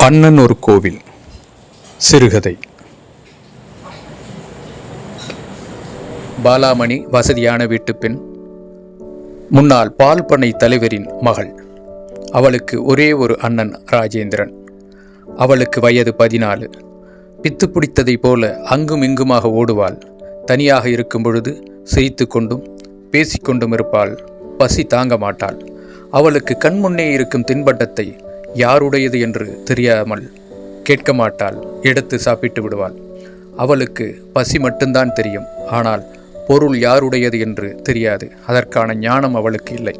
அண்ணன் ஒரு கோவில் சிறுகதை. பாலாமணி வசதியான வீட்டுப் பெண். முன்னாள் பால் பண்ணை தலைவரின் மகள். அவளுக்கு ஒரே ஒரு அண்ணன் ராஜேந்திரன். அவளுக்கு வயது பதினாலு. பித்து பிடித்ததைப் போல அங்கும் இங்குமாக ஓடுவாள். தனியாக இருக்கும் பொழுது சிரித்து கொண்டும் பேசிக்கொண்டும் இருப்பாள். பசி தாங்க மாட்டாள். அவளுக்கு கண்முன்னே இருக்கும் தின்பண்டத்தை யாருடையது என்று தெரியாமல் கேட்க மாட்டாள் எடுத்து சாப்பிட்டு விடுவாள். அவளுக்கு பசி மட்டும்தான் தெரியும். ஆனால் பொருள் யாருடையது என்று தெரியாது. அதற்கான ஞானம் அவளுக்கு இல்லை.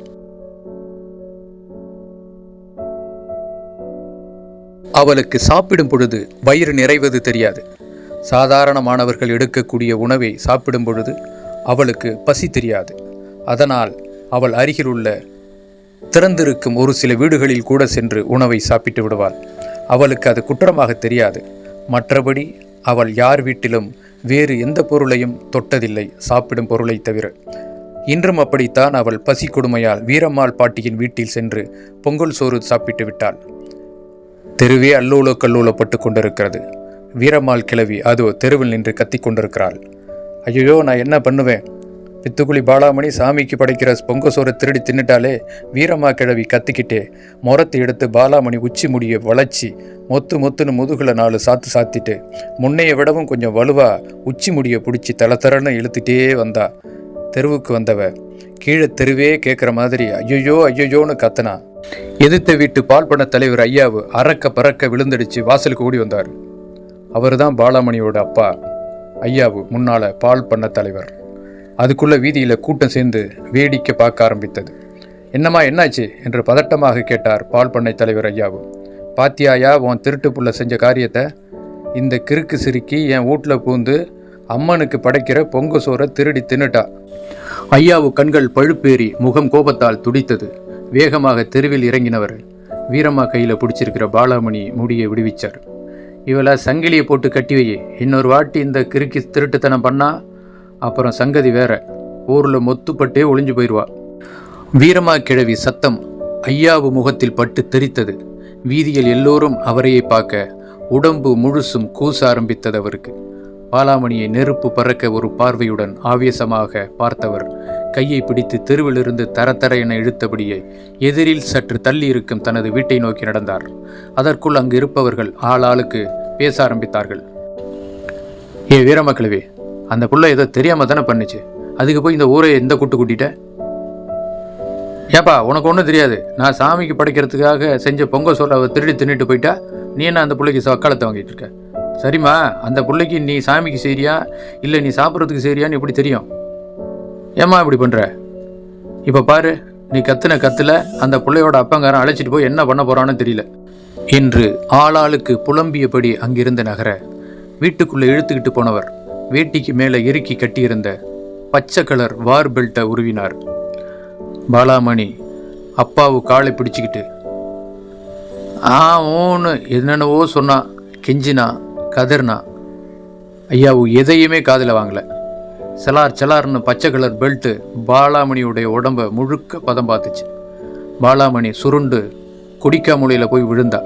அவளுக்கு சாப்பிடும் பொழுது வயிறு நிறைவது தெரியாது. சாதாரண மாணவர்கள் எடுக்கக்கூடிய உணவை சாப்பிடும் பொழுது அவளுக்கு பசி தெரியாது. அதனால் அவள் அருகிலுள்ள திறந்திருக்கும் ஒரு சில வீடுகளில் கூட சென்று உணவை சாப்பிட்டு விடுவாள். அவளுக்கு அது குற்றமாக தெரியாது. மற்றபடி அவள் யார் வீட்டிலும் வேறு எந்த பொருளையும் தொட்டதில்லை சாப்பிடும் பொருளை தவிர. இன்றும் அப்படித்தான் அவள் பசி கொடுமையால் வீரம்மாள் பாட்டியின் வீட்டில் சென்று பொங்கல் சோறு சாப்பிட்டு விட்டாள். தெருவே அல்லோல கல்லோலப்பட்டு கொண்டிருக்கிறது. வீரம்மாள் கிழவி அது தெருவில் நின்று கத்திக் கொண்டிருக்கிறாள். ஐயோ நான் என்ன பண்ணுவேன்? பித்துக்குழி பாலாமணி சாமிக்கு படைக்கிற பொங்கசோரை திருடி தின்னுட்டாலே வீரம்மா கிழவி கத்திக்கிட்டே முரத்தை எடுத்து பாலாமணி உச்சி முடிய வளைச்சி மொத்து மொத்துன்னு முதுகில் நாலு சாத்து சாத்திட்டு முன்னைய விடவும் கொஞ்சம் வலுவா உச்சி முடிய பிடிச்சி தளத்தரன்னு இழுத்துட்டே வந்தா. தெருவுக்கு வந்தவ கீழே தெருவே கேட்குற மாதிரி ஐயோ ஐயோன்னு கத்தனா. எதிர்த்த வீட்டு பால் பண்ண தலைவர் ஐயாவு அறக்க பறக்க விழுந்தடிச்சு வாசலுக்கு ஓடி வந்தார். அவர்தான் பாலாமணியோட அப்பா ஐயாவு முன்னால பால் பண்ண தலைவர். அதுக்குள்ள வீதியில கூட்டம் சேர்ந்து வேடிக்கை பார்க்க ஆரம்பித்தது. என்னம்மா என்னாச்சு? என்று பதட்டமாக கேட்டார் பால் பண்ணை தலைவர் ஐயாவு பாத்தியாயா உன் திருட்டு புள்ள செஞ்ச காரியத்தை? இந்த கிறுக்கு சிறுக்கி என் வீட்டில் பூந்து அம்மனுக்கு படைக்கிற பொங்க சோறை திருடி தின்னுட்டா. ஐயாவு கண்கள் பழுப்பேறி முகம் கோபத்தால் துடித்தது. வேகமாக தெருவில் இறங்கினவர் வீரம்மா கையில் பிடிச்சிருக்கிற பாலாமணி முடியை விடுவிச்சார். இவளை சங்கிலியை போட்டு கட்டி வையே. இன்னொரு வாட்டி இந்த கிறுக்கி திருட்டுத்தனம் பண்ணால் அப்புறம் சங்கதி வேற. ஊரில் மொத்துப்பட்டே ஒளிஞ்சு போயிடுவா வீரமா கிழவி சத்தம் ஐயாவு முகத்தில் பட்டு தெரித்தது. வீதியில் எல்லோரும் அவரையை பார்க்க உடம்பு முழுசும் கூச ஆரம்பித்தது அவருக்கு. பாலாமணியை நெருப்பு பறக்க ஒரு பார்வையுடன் ஆவேசமாக பார்த்தவர் கையை பிடித்து தெருவிலிருந்து தரத்தர தர என இழுத்தபடியே எதிரில் சற்று தள்ளி இருக்கும் தனது வீட்டை நோக்கி நடந்தார். அதற்குள் அங்கு இருப்பவர்கள் ஆளாளுக்கு பேச ஆரம்பித்தார்கள். ஏ வீரமக்கிழவி அந்த புள்ள ஏதோ தெரியாம தானே பண்ணுச்சு. அதுக்கு போய் இந்த ஊரை எந்த கூட்டு கூட்டிட்ட? ஏப்பா உனக்கு ஒன்றும் தெரியாது. நான் சாமிக்கு படைக்கிறதுக்காக செஞ்ச பொங்கல் சோறை திருடி தின்னுட்டு போயிட்டா நீ என்ன அந்த பிள்ளைக்கு சக்காலத்தை வாங்கிட்டு இருக்க? சரிம்மா அந்த பிள்ளைக்கு நீ சாமிக்கு சரியா இல்லை நீ சாப்பிட்றதுக்கு சரியான்னு எப்படி தெரியும்? ஏம்மா இப்படி பண்ணுற இப்போ பாரு நீ கத்துன கத்துல அந்த பிள்ளையோட அப்பங்காரன் அழைச்சிட்டு போய் என்ன பண்ண போகிறான்னு தெரியல. என்று ஆளாளுக்கு புலம்பியபடி அங்கிருந்து நகர வீட்டுக்குள்ளே இழுத்துக்கிட்டு போனவர் வேட்டிக்கு மேலே இறுக்கி கட்டியிருந்த பச்சை கலர் வார் பெல்ட்டை உருவினார். பாலாமணி அப்பாவு காலை பிடிச்சிக்கிட்டு ஆ ஓன்னு என்னென்னவோ சொன்னா கெஞ்சினா கதர்னா ஐயாவு எதையுமே காதில் வாங்கல. செலார் செலார்னு பச்சை கலர் பெல்ட்டு பாலாமணியுடைய உடம்ப முழுக்க பதம் பார்த்துச்சு. பாலாமணி சுருண்டு குடிக்காமூலையில் போய் விழுந்தா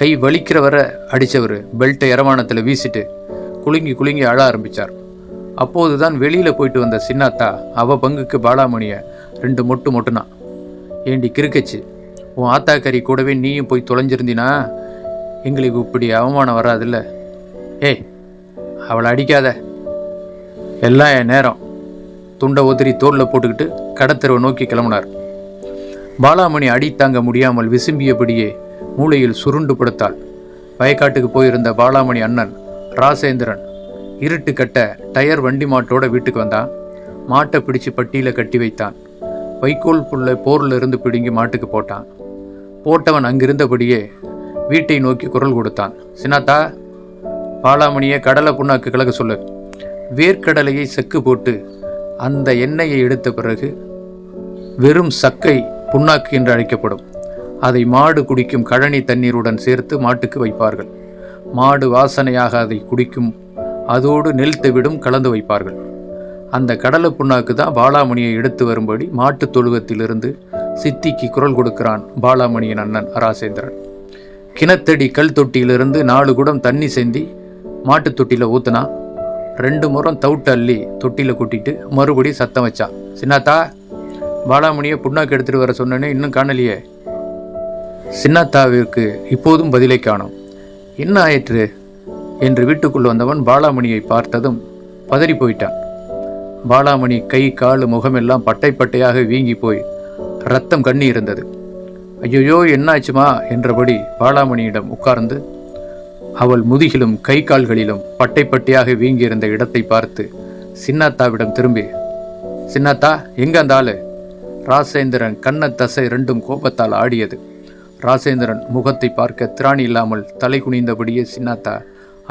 கை வலிக்கிற வர அடித்தவர் பெல்ட்டை இரவானத்தில் வீசிட்டு குலுங்கி குலுங்கி அழ ஆரம்பித்தார் அப்போது தான் வெளியில் போயிட்டு வந்த சின்னாத்தா அவ பங்குக்கு பாலாமணியை ரெண்டு மொட்டு மொட்டுனா. ஏண்டி கிறுக்கச்சு உன் ஆத்தாக்கறி கூடவே நீயும் போய் தொலைஞ்சிருந்தினா எங்களுக்கு இப்படி அவமானம் வராதுல்ல. ஏய் அவளை அடிக்காத. எல்லாம் என் நேரம். துண்டை உதிரி தோளில் போட்டுக்கிட்டு கடத்தரவை நோக்கி கிளம்பினார். பாலாமணி அடி தாங்க முடியாமல் விசும்பியபடியே மூளையில் சுருண்டு படுத்தாள். வயக்காட்டுக்கு போயிருந்த பாலாமணி அண்ணன் ராசேந்திரன். இருட்டு கட்ட டயர் வண்டி மாட்டோட வீட்டுக்கு வந்தான். மாட்டை பிடிச்சு பட்டியில் கட்டி வைத்தான். வைக்கோல் புல்லை போரில் இருந்து பிடுங்கி மாட்டுக்கு போட்டான். போட்டவன் அங்கிருந்தபடியே வீட்டை நோக்கி குரல் கொடுத்தான். சினாத்தா பாலாமணியை கடலை புண்ணாக்கு கலக்க சொல்லு. வேர்க்கடலையை செக்கு போட்டு அந்த எண்ணெயை எடுத்த பிறகு வெறும் சக்கை புண்ணாக்கு என்று அழைக்கப்படும். அதை மாடு குடிக்கும் கழனி தண்ணீருடன் சேர்த்து மாட்டுக்கு வைப்பார்கள். மாடு வாசனையாக அதை குடிக்கும். அதோடு நெல் தவிடும் கலந்து வைப்பார்கள். அந்த கடலை புண்ணாக்கு தான் பாலாமணியை எடுத்து வரும்படி மாட்டுத் தொழுவத்திலிருந்து சித்திக்கு குரல் கொடுக்கிறான் பாலாமணியின் அண்ணன் ராசேந்திரன் கிணத்தடி கல் தொட்டியிலிருந்து நாலு குடம் தண்ணி செந்தி மாட்டுத் தொட்டியில் ஊற்றுனா ரெண்டு முறம் தவிட்டு அள்ளி தொட்டியில் கொட்டிட்டு மறுபடி சத்தம் வச்சான். சின்னாத்தா பாலாமணியை புண்ணாக்கு எடுத்துகிட்டு வர சொன்னேன்னு இன்னும் காணலையே. சின்னாத்தாவிற்கு இப்போதும் பதிலை காணும். என்ன ஆயிற்று? என்று வீட்டுக்குள் வந்தவன் பாலாமணியை பார்த்ததும் பதறி போயிட்டான். பாலாமணி கை கால் முகமெல்லாம் பட்டை பட்டையாக வீங்கி போய் ரத்தம் கண்ணி இருந்தது. ஐயோ என்னாச்சுமா? என்றபடி பாலாமணியிடம் உட்கார்ந்து அவள் முதுகிலும் கை கால்களிலும் பட்டை பட்டையாக வீங்கியிருந்த இடத்தை பார்த்து சின்னாத்தாவிடம் திரும்பி சின்னாத்தா எங்க அந்த ஆளு? ராசேந்திரன் கண்ண தசை ரெண்டும் கோபத்தால் ஆடியது. ராசேந்திரன் முகத்தை பார்க்க திராணி இல்லாமல் தலை குனிந்தபடியே சின்னாத்தா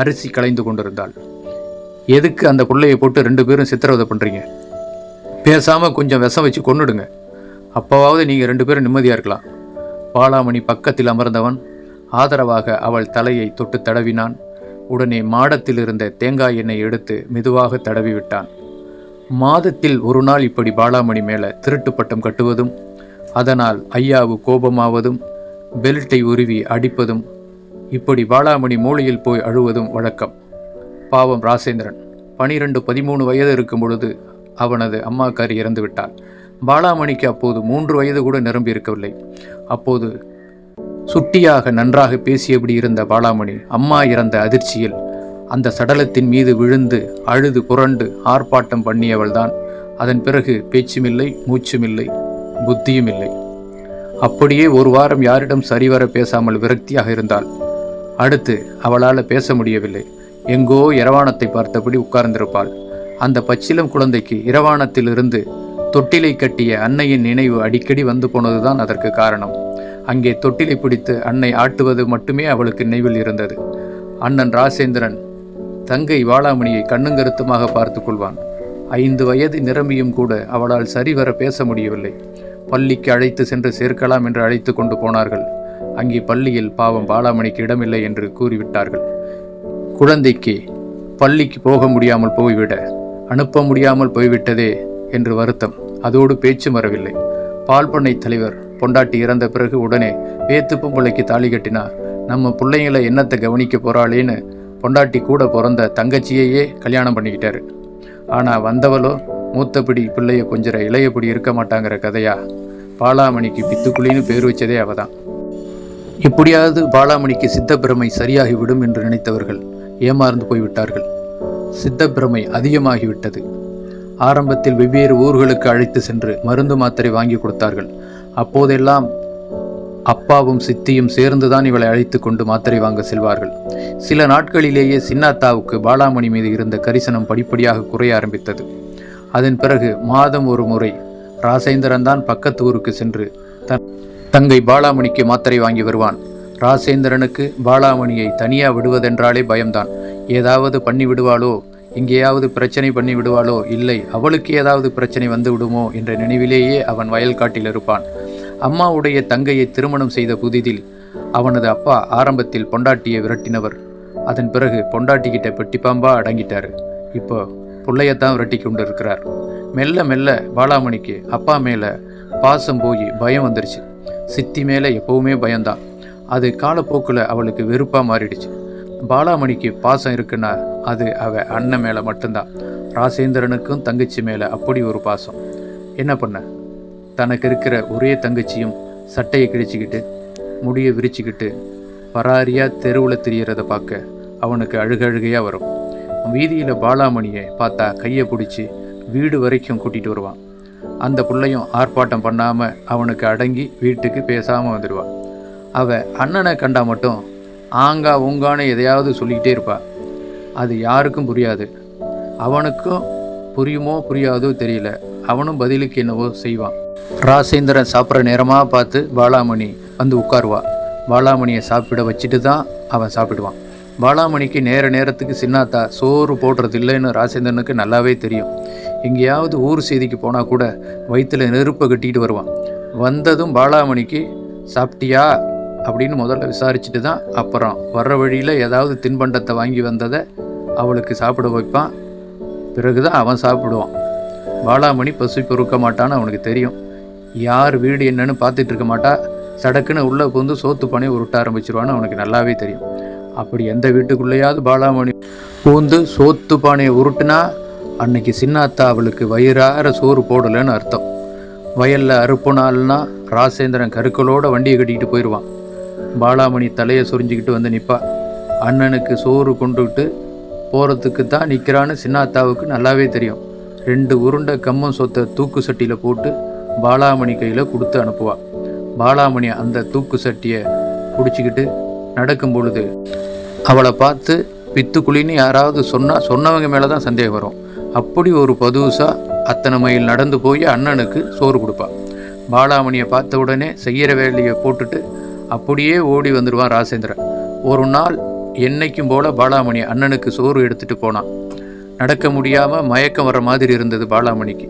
அரிசி கலைந்து கொண்டிருந்தாள். எதுக்கு அந்த பிள்ளையை போட்டு ரெண்டு பேரும் சித்திரவதை பண்ணுறீங்க பேசாமல் கொஞ்சம் விஷம் வச்சு கொன்னுடுங்க. அப்போவாவது நீங்கள் ரெண்டு பேரும் நிம்மதியாக இருக்கலாம். பாலாமணி பக்கத்தில் அமர்ந்தவன் ஆதரவாக அவள் தலையை தொட்டு தடவினான். உடனே மாடத்தில் இருந்த தேங்காய் எண்ணெய் எடுத்து மெதுவாக தடவி விட்டான். மாதத்தில் ஒரு நாள் இப்படி பாலாமணி மேலே திருட்டு பட்டம் கட்டுவதும் அதனால் ஐயாவு கோபமாவதும் பெல்ட்டை உருவி அடிப்பதும் இப்படி பாலாமணி மூலையில் போய் அழுவதும் வழக்கம். பாவம் ராசேந்திரன். பனிரெண்டு பதிமூணு வயது இருக்கும் பொழுது அவனது அம்மாக்காரி இறந்துவிட்டாள். பாலாமணிக்கு அப்போது மூன்று வயது கூட நிரம்பி இருக்கவில்லை அப்போது சுட்டியாக நன்றாக பேசியபடி இருந்த பாலாமணி அம்மா இறந்த அதிர்ச்சியில் அந்த சடலத்தின் மீது விழுந்து அழுது புரண்டு ஆர்ப்பாட்டம் பண்ணியவள்தான். அதன் பிறகு பேச்சுமில்லை மூச்சுமில்லை புத்தியும் இல்லை அப்படியே ஒரு வாரம் யாரிடம் சரிவர பேசாமல் விரக்தியாக இருந்தாள். அடுத்து அவளால் பேச முடியவில்லை. எங்கோ இரவாணத்தை பார்த்தபடி உட்கார்ந்திருப்பாள். அந்த பச்சிலம் குழந்தைக்கு இரவாணத்திலிருந்து தொட்டிலை கட்டிய அன்னையின் நினைவு அடிக்கடி வந்து போனதுதான் அதற்கு காரணம். அங்கே தொட்டிலை பிடித்து அன்னை ஆட்டுவது மட்டுமே அவளுக்கு நினைவில் இருந்தது. அண்ணன் ராசேந்திரன் தங்கை வாளாமணியை கண்ணுங்கருத்துமாக பார்த்து கொள்வான். ஐந்து வயது நிரம்பியும் கூட அவளால் சரிவர பேச முடியவில்லை. பள்ளிக்கு அழைத்து சென்று சேர்க்கலாம் என்று அழைத்து கொண்டு போனார்கள். அங்கே பள்ளியில் பாவம் பாலாமணிக்கு இடமில்லை என்று கூறிவிட்டார்கள். குழந்தைக்கு பள்ளிக்கு போக முடியாமல் போய்விட அனுப்ப முடியாமல் போய்விட்டதே என்று வருத்தம். அதோடு பேச்சு வரவில்லை. பால் பண்ணை தலைவர் பொண்டாட்டி இறந்த பிறகு உடனே வேத்து பொம்பளைக்கு தாலி கட்டினார். நம்ம பிள்ளைங்களை என்னத்தை கவனிக்க போறாளேன்னு பொண்டாட்டி கூட பிறந்த தங்கச்சியையே கல்யாணம் பண்ணிக்கிட்டாரு. ஆனால் வந்தவளோ மூத்தபடி பிள்ளைய கொஞ்சம் இளையபடி இருக்க மாட்டாங்கிற கதையா? பாலாமணிக்கு பித்துக்குழின்னு பேர் வச்சதே அவ தான் இப்படியாவது பாலாமணிக்கு சித்தப்பிரமை சரியாகிவிடும் என்று நினைத்தவர்கள் ஏமாறந்து போய்விட்டார்கள். சித்தப்பிரமை அதிகமாகிவிட்டது. ஆரம்பத்தில் வெவ்வேறு ஊர்களுக்கு அழைத்து சென்று மருந்து மாத்திரை வாங்கி கொடுத்தார்கள். அப்போதெல்லாம் அப்பாவும் சித்தியும் சேர்ந்துதான் இவளை அழைத்து கொண்டு மாத்திரை வாங்க செல்வார்கள். சில நாட்களிலேயே சின்னாத்தாவுக்கு பாலாமணி மீது இருந்த கரிசனம் படிப்படியாக குறைய ஆரம்பித்தது. அதன் பிறகு மாதம் ஒரு முறை ராசேந்திரன் தான் பக்கத்து ஊருக்கு சென்று தன் தங்கை பாலாமணிக்கு மாத்திரை வாங்கி வருவான். ராசேந்திரனுக்கு பாலாமணியை தனியா விடுவதென்றாலே பயம்தான். ஏதாவது பண்ணி விடுவாளோ எங்கேயாவது பிரச்சனை பண்ணி விடுவாளோ இல்லை அவளுக்கு ஏதாவது பிரச்சனை வந்து விடுமோ என்ற நினைவிலேயே அவன் வயல்காட்டில் இருப்பான். அம்மாவுடைய தங்கையை திருமணம் செய்த புதிதில் அவனது அப்பா ஆரம்பத்தில் பொண்டாட்டியை விரட்டினவர். அதன் பிறகு பொண்டாட்டிக்கிட்ட பெட்டிப்பாம்பா அடங்கிட்டார். இப்போ புள்ளையத்தான் விரட்டி கொண்டு இருக்கிறார் மெல்ல மெல்ல பாலாமணிக்கு அப்பா மேலே பாசம் போய் பயம் வந்துருச்சு. சித்தி மேலே எப்போவுமே பயம்தான். அது காலப்போக்கில் அவளுக்கு வெறுப்பாக மாறிடுச்சு. பாலாமணிக்கு பாசம் இருக்குன்னா அது அவ அண்ணன் மேலே மட்டும்தான். ராசேந்திரனுக்கும் தங்கச்சி மேலே அப்படி ஒரு பாசம். என்ன பண்ண? தனக்கு இருக்கிற ஒரே தங்கச்சியும் சட்டையை கிழிச்சிக்கிட்டு முடியை விரிச்சுக்கிட்டு பராரியாக தெருவில் திரியறத பார்க்க அவனுக்கு அழுகழுகையாக வரும். வீதியில் பாலாமணியை பார்த்தா கையை பிடிச்சி வீடு வரைக்கும் கூட்டிகிட்டு வருவான். அந்த பிள்ளையும் ஆர்ப்பாட்டம் பண்ணாமல் அவனுக்கு அடங்கி வீட்டுக்கு பேசாமல் வந்துடுவான் அவள் அண்ணனை கண்டா மட்டும் ஆங்கா உங்கான்னு எதையாவது சொல்லிக்கிட்டே இருப்பா. அது யாருக்கும் புரியாது. அவனுக்கும் புரியுமோ புரியாதோ தெரியல. அவனும் பதிலுக்கு என்னவோ செய்வான். ராசேந்திரன் சாப்பிட்ற நேரமாக பார்த்து பாலாமணி வந்து உட்காருவா. பாலாமணியை சாப்பிட வச்சுட்டு தான் அவன் சாப்பிடுவான். பாலாமணிக்கு நேர நேரத்துக்கு சின்னாத்தா சோறு போடுறது இல்லைன்னு ராசேந்திரனுக்கு நல்லாவே தெரியும். எங்கேயாவது ஊர் செய்திக்கு போனால் கூட வயிற்றில் நெருப்பை கட்டிக்கிட்டு வருவான். வந்ததும் பாலாமணிக்கு சாப்பிட்டியா? அப்படின்னு முதல்ல விசாரிச்சுட்டு தான் அப்புறம் வர்ற வழியில் ஏதாவது தின்பண்டத்தை வாங்கி வந்ததை அவளுக்கு சாப்பிட வைப்பான். பிறகு தான் அவன் சாப்பிடுவான். பாலாமணி பசி பொறுக்க மாட்டான்னு அவனுக்கு தெரியும். யார் வீடு என்னன்னு பார்த்துட்டு இருக்க மாட்டா. சடக்குன்னு உள்ளே புகுந்து சோத்து பானையை உருட்ட ஆரம்பிச்சிருவான்னு அவனுக்கு நல்லாவே தெரியும். அப்படி எந்த வீட்டுக்குள்ளேயாவது பாலாமணி பூந்து சோத்து பானையை உருட்டுனா அன்னைக்கு சின்னாத்தா அவளுக்கு வயிறார சோறு போடலைன்னு அர்த்தம். வயலில் அறுப்பு நாள்னா ராசேந்திரன் கருக்களோட வண்டியை கட்டிக்கிட்டு போயிடுவான் பாலாமணி தலையை சொரிஞ்சுக்கிட்டு வந்து நிற்பா அண்ணனுக்கு சோறு கொண்டுகிட்டு போகிறதுக்கு தான் நிற்கிறான்னு சின்னாத்தாவுக்கு நல்லாவே தெரியும். ரெண்டு உருண்டை கம்மம் சொத்தை தூக்கு சட்டியில் போட்டு பாலாமணி கையில் கொடுத்து அனுப்புவா. பாலாமணி அந்த தூக்கு சட்டியை பிடிச்சிக்கிட்டு நடக்கும் பொழுது அவளை பார்த்து பித்துக்குழின்னு யாராவது சொன்னால் சொன்னவங்க மேலே தான் சந்தேகம் வரும். அப்படி ஒரு பதுசாக அத்தனை மைல் நடந்து போய் அண்ணனுக்கு சோறு கொடுப்பா. பாலாமணியை பார்த்த உடனே செய்கிற வேலையை போட்டுட்டு அப்படியே ஓடி வந்துடுவான் ராசேந்திரன். ஒரு நாள் என்னைக்கும் போல பாலாமணி அண்ணனுக்கு சோறு எடுத்துட்டு போனான். நடக்க முடியாமல் மயக்கம் வர மாதிரி இருந்தது பாலாமணிக்கு.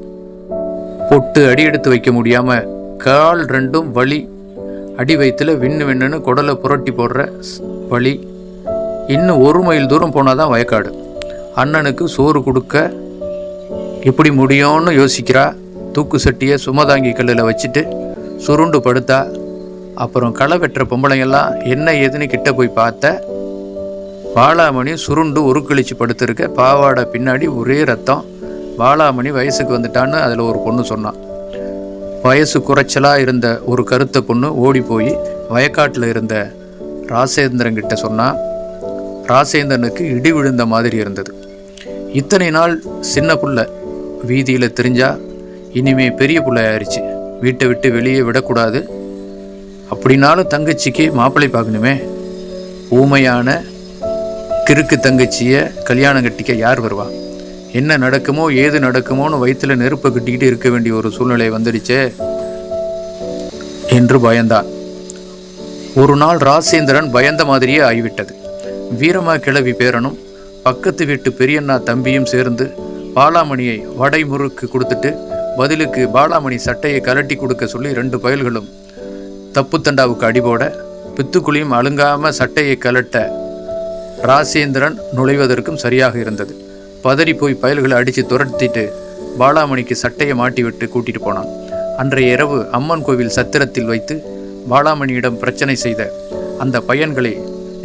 பொட்டு அடி எடுத்து வைக்க முடியாமல் கால் ரெண்டும் வலி அடி வயிற்றுல விண்ணு விண்ணுன்னு குடலை புரட்டி போடுற வழி வலி. இன்னும் ஒரு மைல் தூரம் போனால் தான் வயக்காடு. அண்ணனுக்கு சோறு கொடுக்க எப்படி முடியும்னு யோசிக்கிறா? தூக்கு சட்டியை சுமதாங்கி கல்லில் வச்சுட்டு சுருண்டு படுத்தா அப்புறம் களை வெட்டுற பொம்பளைங்கெல்லாம் என்ன ஏதுன்னு கிட்ட போய் பார்த்த பாலாமணி சுருண்டு உருக்களிச்சு படுத்திருக்க பாவாடை பின்னாடி ஒரே ரத்தம். பாலாமணி வயசுக்கு வந்துட்டான்னு அதில் ஒரு பொண்ணு சொன்னான் வயசு குறைச்சலாக இருந்த ஒரு கருத்த பொண்ணு ஓடி போய் வயக்காட்டில் இருந்த ராசேந்திரங்கிட்ட சொன்னான் ராசேந்திரனுக்கு இடி விழுந்த மாதிரி இருந்தது. இத்தனை நாள் சின்ன புள்ள வீதியில் தெரிஞ்சா இனிமே பெரிய பிள்ளையாயிருச்சு. வீட்டை விட்டு வெளியே விடக்கூடாது. அப்படின்னாலும் தங்கச்சிக்கு மாப்பிள்ளை பார்க்கணுமே. ஊமையான கிறுக்கு தங்கச்சியை கல்யாணம் கட்டிக்க யார் வருவா? என்ன நடக்குமோ ஏது நடக்குமோன்னு வயிற்றுல நெருப்பை கட்டிக்கிட்டு இருக்க வேண்டிய ஒரு சூழ்நிலை வந்துடுச்சே என்று பயந்தான் ஒரு நாள் ராசேந்திரன் பயந்த மாதிரியே ஆகிவிட்டது. வீரமா கிளவி பேரனும் பக்கத்து வீட்டு பெரியண்ணா தம்பியும் சேர்ந்து பாலாமணியை வடை முறுக்கு கொடுத்துட்டு பதிலுக்கு பாலாமணி சட்டையை கலட்டி கொடுக்க சொல்லி ரெண்டு பயல்களும் தப்புத்தண்டாவுக்கு அடிபோட பித்துக்குழியும் அழுங்காமல் சட்டையை கலட்ட ராசேந்திரன் நுழைவதற்கும் சரியாக இருந்தது. பதறி போய் பயல்களை அடித்து துரத்திட்டு பாலாமணிக்கு சட்டையை மாட்டிவிட்டு கூட்டிட்டு போனான். அன்றைய இரவு அம்மன் கோவில் சத்திரத்தில் வைத்து பாலாமணியிடம் பிரச்சனை செய்த அந்த பையன்களை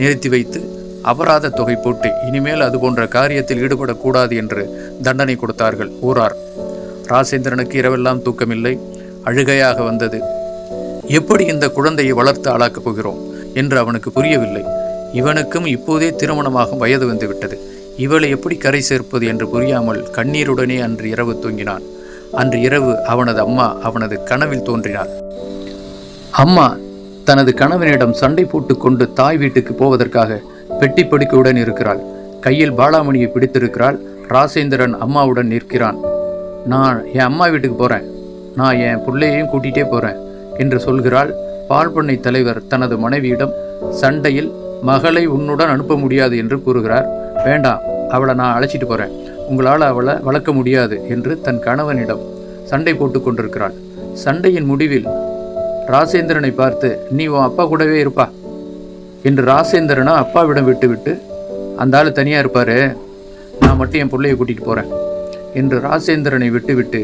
நிறுத்தி வைத்து அபராத தொகை போட்டு இனிமேல் அது போன்ற காரியத்தில் ஈடுபடக்கூடாது என்று தண்டனை கொடுத்தார்கள் ஊரார் ராசேந்திரனுக்கு இரவெல்லாம் தூக்கமில்லை. அழுகையாக வந்தது. எப்படி இந்த குழந்தையை வளர்த்து ஆளாக்கப் போகிறோம்? என்று அவனுக்கு புரியவில்லை. இவனுக்கும் இப்போதே திருமணமாகும் வயது வந்துவிட்டது இவளை எப்படி கரை சேர்ப்பது என்று புரியாமல் கண்ணீருடனே அன்று இரவு தூங்கினான். அன்று இரவு அவனது அம்மா அவனது கனவில் தோன்றினாள் அம்மா தனது கணவனிடம் சண்டை போட்டுக்கொண்டு தாய் வீட்டுக்கு போவதற்காக பெட்டி படுக்கையுடன் இருக்கிறாள். கையில் பாலாமணியை பிடித்திருக்கிறாள். ராசேந்திரன் அம்மாவுடன் நிற்கிறான். நான் என் அம்மா வீட்டுக்கு போகிறேன் நான் என் பிள்ளையையும் கூட்டிகிட்டே போகிறேன் என்று சொல்கிறாள். பால் பண்ணை தலைவர் தனது மனைவியிடம் சண்டையில் மகளை உன்னுடன் அனுப்ப முடியாது என்று கூறுகிறார். வேண்டாம் அவளை நான் அழைச்சிட்டு போகிறேன் உங்களால் அவளை வளர்க்க முடியாது என்று தன் கணவனிடம் சண்டை போட்டு கொண்டிருக்கிறாள். சண்டையின் முடிவில் ராசேந்திரனை பார்த்து நீ உன் அப்பா கூடவே இருப்பா. என்று ராசேந்திரனை அப்பாவிடம் விட்டுவிட்டு அந்த ஆள் தனியாக இருப்பாரு. நான் மட்டும் என் பிள்ளையை கூட்டிகிட்டு போகிறேன் என்று ராசேந்திரனை விட்டுவிட்டு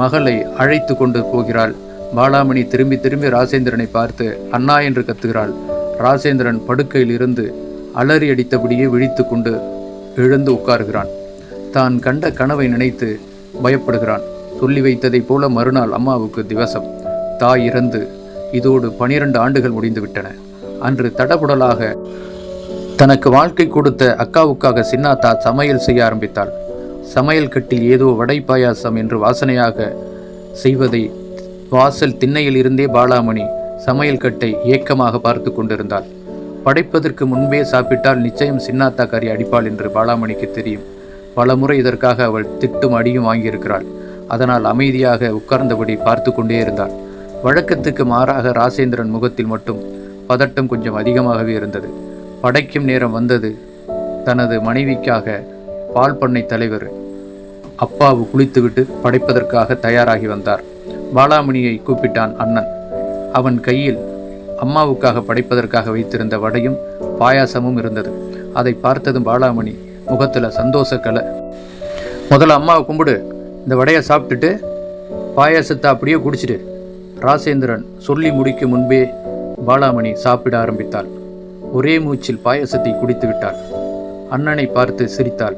மகளை அழைத்து கொண்டு போகிறாள். பாலாமணி திரும்பி திரும்பி ராசேந்திரனை பார்த்து அண்ணா என்று கத்துகிறாள். ராசேந்திரன் படுக்கையில் இருந்து அலறி அடித்தபடியே விழித்து கொண்டு எழுந்து உட்காருகிறான். தான் கண்ட கனவை நினைத்து பயப்படுகிறான். சொல்லி வைத்ததைப் போல மறுநாள் அம்மாவுக்கு திவசம். தாய் இறந்து இதோடு பனிரெண்டு ஆண்டுகள் முடிந்துவிட்டன. அன்று தடபுடலாக தனக்கு வாழ்க்கை கொடுத்த அக்காவுக்காக சின்னாத்தா சமையல் செய்ய ஆரம்பித்தாள். சமையல் கட்டில் ஏதோ வடை பாயாசம் என்று வாசனையாக செய்வதை வாசல் திண்ணையில் இருந்தே பாலாமணி சமையல் கட்டை ஏக்கமாக பார்த்து கொண்டிருந்தாள். படைப்பதற்கு முன்பே சாப்பிட்டால் நிச்சயம் சின்னாத்தா கறி அடிப்பாள் என்று பாலாமணிக்கு தெரியும். பலமுறை இதற்காக அவள் திட்டும் அடியும் வாங்கியிருக்கிறாள். அதனால் அமைதியாக உட்கார்ந்தபடி பார்த்து கொண்டே இருந்தாள். வழக்கத்துக்கு மாறாக ராசேந்திரன் முகத்தில் மட்டும் பதட்டம் கொஞ்சம் அதிகமாகவே இருந்தது. படைக்கும் நேரம் வந்தது. தனது மனைவிக்காக பால் பண்ணை தலைவர் அப்பாவு குளித்துவிட்டு படைப்பதற்காக தயாராகி வந்தார். பாலாமணியை கூப்பிட்டான் அண்ணன். அவன் கையில் அம்மாவுக்காக படைப்பதற்காக வைத்திருந்த வடையும் பாயாசமும் இருந்தது. அதை பார்த்ததும் பாலாமணி முகத்தில் சந்தோஷ கலை. முதல்ல அம்மாவை கும்பிடு. இந்த வடையை சாப்பிட்டுட்டு பாயாசத்தை அப்படியே குடிச்சிடு. ராசேந்திரன் சொல்லி முடிக்கும் முன்பே பாலாமணி சாப்பிட ஆரம்பித்தாள். ஒரே மூச்சில் பாயசத்தை குடித்து விட்டாள் அண்ணனை பார்த்து சிரித்தாள்.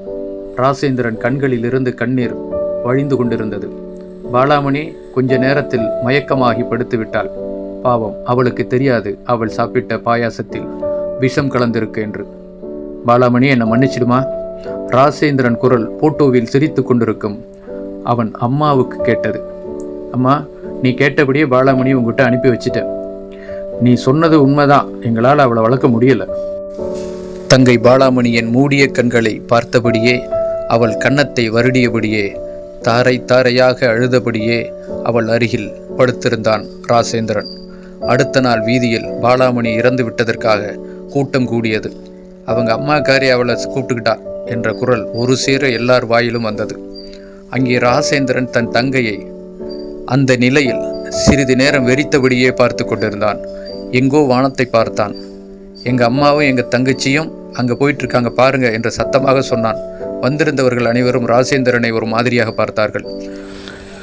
ராசேந்திரன் கண்களிலிருந்து கண்ணீர் வழிந்து கொண்டிருந்தது. பாலாமணி கொஞ்ச நேரத்தில் மயக்கமாகி படுத்து விட்டாள் பாவம் அவளுக்கு தெரியாது அவள் சாப்பிட்ட பாயாசத்தில் விஷம் கலந்திருக்கு என்று. பாலாமணி என்னை மன்னிச்சிடுமா? ராசேந்திரன் குரல் போட்டோவில் சிரித்து கொண்டிருக்கும் அவன் அம்மாவுக்கு கேட்டது. அம்மா நீ கேட்டபடியே பாலாமணி உங்ககிட்ட அனுப்பி வச்சிட்டேன். நீ சொன்னது உண்மைதான். எங்களால் அவளை வளர்க்க முடியல. தங்கை பாலாமணியின் மூடிய கண்களை பார்த்தபடியே அவள் கன்னத்தை வருடியபடியே தாரை தாரையாக அழுதபடியே அவள் அருகில் படுத்திருந்தான் ராசேந்திரன். அடுத்த நாள் வீதியில் பாலாமணி இறந்து விட்டதற்காக கூட்டம் கூடியது. அவங்க அம்மாக்காரி அவளை கூப்பிட்டுக்கிட்டா என்ற குரல் ஒரு சேர எல்லார் வாயிலும் வந்தது. அங்கே ராசேந்திரன் தன் தங்கையை அந்த நிலையில் சிறிது நேரம் வெறித்தபடியே பார்த்து கொண்டிருந்தான். எங்கோ வானத்தை பார்த்தான். எங்கள் அம்மாவும் எங்கள் தங்கச்சியும் அங்கே போயிட்டுருக்காங்க பாருங்க என்று சத்தமாக சொன்னான். வந்திருந்தவர்கள் அனைவரும் ராசேந்திரனை ஒரு மாதிரியாக பார்த்தார்கள்.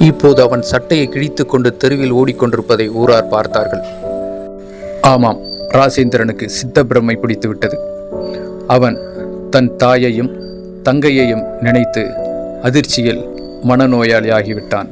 இப்போது அவன் சட்டையை கிழித்து கொண்டு தெருவில் ஓடிக்கொண்டிருப்பதை ஊரார் பார்த்தார்கள். ஆமாம் ராசேந்திரனுக்கு சித்த பிரம்மை பிடித்துவிட்டது. அவன் தன் தாயையும் தங்கையையும் நினைத்து அதிர்ச்சியில் மனநோயாளி ஆகிவிட்டான்